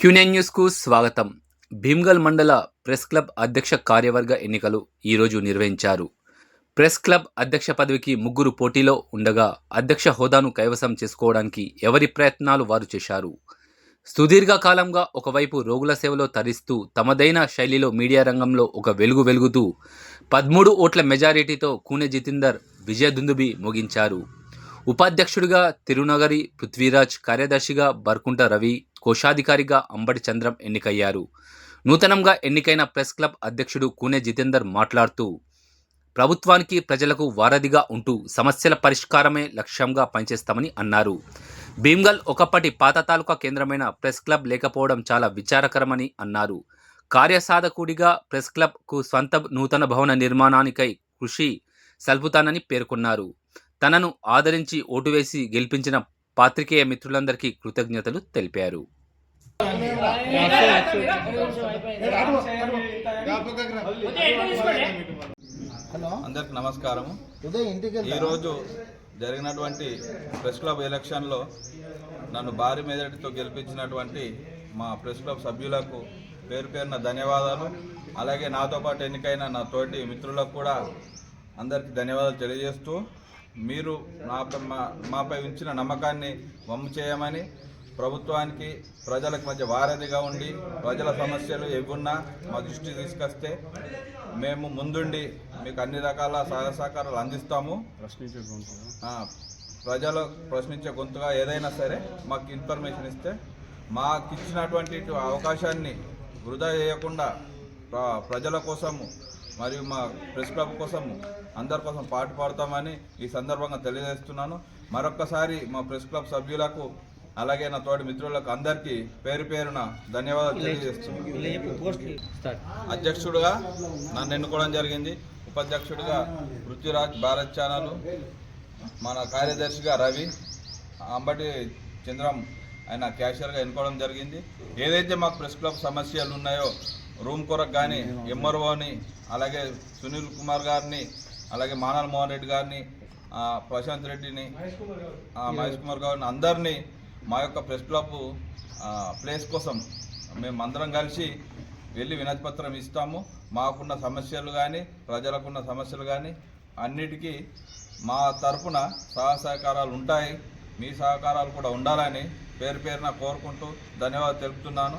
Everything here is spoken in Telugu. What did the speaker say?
క్యూనెన్ న్యూస్కు స్వాగతం. భీమ్గల్ మండల ప్రెస్ క్లబ్ అధ్యక్ష కార్యవర్గ ఎన్నికలు ఈరోజు నిర్వహించారు. ప్రెస్ క్లబ్ అధ్యక్ష పదవికి ముగ్గురు పోటీలో ఉండగా అధ్యక్ష హోదాను కైవసం చేసుకోవడానికి ఎవరి ప్రయత్నాలు వారు చేశారు? సుదీర్ఘకాలంగా ఒకవైపు రోగుల సేవలో తరిస్తూ తమదైన శైలిలో మీడియా రంగంలో ఒక వెలుగు వెలుగుతూ పదమూడు ఓట్ల మెజారిటీతో కూనె జితేందర్ విజయదుందుబి ముగించారు. ఉపాధ్యక్షుడిగా తిరునగరి పృథ్వీరాజ్ కార్యదర్శిగా బర్కుంట రవి కోశాధికారిగా అంబటి చంద్రం ఎన్నికయ్యారు. నూతనంగా ఎన్నికైన ప్రెస్ క్లబ్ అధ్యక్షుడు కూనె జితేందర్ మాట్లాడుతూ ప్రభుత్వానికి ప్రజలకు వారధిగా ఉంటూ సమస్యల పరిష్కారమే లక్ష్యంగా పనిచేస్తామని అన్నారు. భీమ్గల్ ఒకప్పటి పాత తాలూకా కేంద్రమైన ప్రెస్ క్లబ్ లేకపోవడం చాలా విచారకరమని అన్నారు. కార్యసాధకుడిగా ప్రెస్ క్లబ్కు స్వంత నూతన భవన నిర్మాణానికై కృషి సల్పుతానని పేర్కొన్నారు. తనను ఆదరించి ఓటు వేసి గెలిపించిన పాత్రికేయ మిత్రులందరికీ కృతజ్ఞతలు తెలిపారు. హలో అందరికి వెళ్తారా? ఈరోజు జరిగినటువంటి ప్రెస్ క్లబ్ ఎలక్షన్లో నన్ను భారీ మెజార్టీతో గెలిపించినటువంటి మా ప్రెస్ క్లబ్ సభ్యులకు పేరు పేరున ధన్యవాదాలు. అలాగే నాతో పాటు ఎన్నికైన నా తోటి మిత్రులకు కూడా అందరికీ ధన్యవాదాలు తెలియజేస్తూ మీరు నాపై మా- మాపై ఉంచిన నమ్మకాన్ని వమ్ము చేయమని ప్రభుత్వానికి ప్రజలకు మధ్య వారధిగా ఉండి ప్రజల సమస్యలు ఏవున్నా మా దృష్టికి తీసుకొస్తే మేము ముందుండి మీకు అన్ని రకాల సహాయ సహకారాలు అందిస్తాము. ప్రజలు ప్రశ్నించే గొంతుగా ఏదైనా సరే మాకు ఇన్ఫర్మేషన్ ఇస్తే మాకు ఇచ్చినటువంటి అవకాశాన్ని వృధా చేయకుండా ప్ర- ప్రజల కోసము మరియు మా ప్రెస్ క్లబ్ కోసం అందరి కోసం పాటు పాడతామని ఈ సందర్భంగా తెలియజేస్తున్నాను. మరొక్కసారి మా ప్రెస్ క్లబ్ సభ్యులకు అలాగే నా తోటి మిత్రులకు అందరికీ పేరు పేరున ధన్యవాదాలు తెలియజేస్తున్నాను. అధ్యక్షుడిగా నన్ను ఎన్నుకోవడం జరిగింది. ఉపాధ్యక్షుడిగా పృథ్వీరాజ్ భారత్ ఛానల్ మన కార్యదర్శిగా రవి అంబటి చంద్రం ఆయన క్యాషియర్గా ఎన్నుకోవడం జరిగింది. ఏదైతే మాకు ప్రెస్ క్లబ్ సమస్యలు ఉన్నాయో రూమ్ కొరకు కానీ ఎంఆర్ఓని అలాగే సునీల్ కుమార్ గారిని అలాగే మానాల మోహన్ రెడ్డి గారిని ప్రశాంత్ రెడ్డిని మహేష్ కుమార్ గారిని అందరినీ మా యొక్క ప్రెస్ క్లబ్ ప్లేస్ కోసం మేము అందరం కలిసి వెళ్ళి వినతిపత్రం ఇస్తాము. మాకున్న సమస్యలు కానీ ప్రజలకున్న సమస్యలు కానీ అన్నిటికీ మా తరపున సహాయ సహకారాలు ఉంటాయి. మీ సహకారాలు కూడా ఉండాలని పేరు పేరున కోరుకుంటూ ధన్యవాదాలు తెలుపుతున్నాను.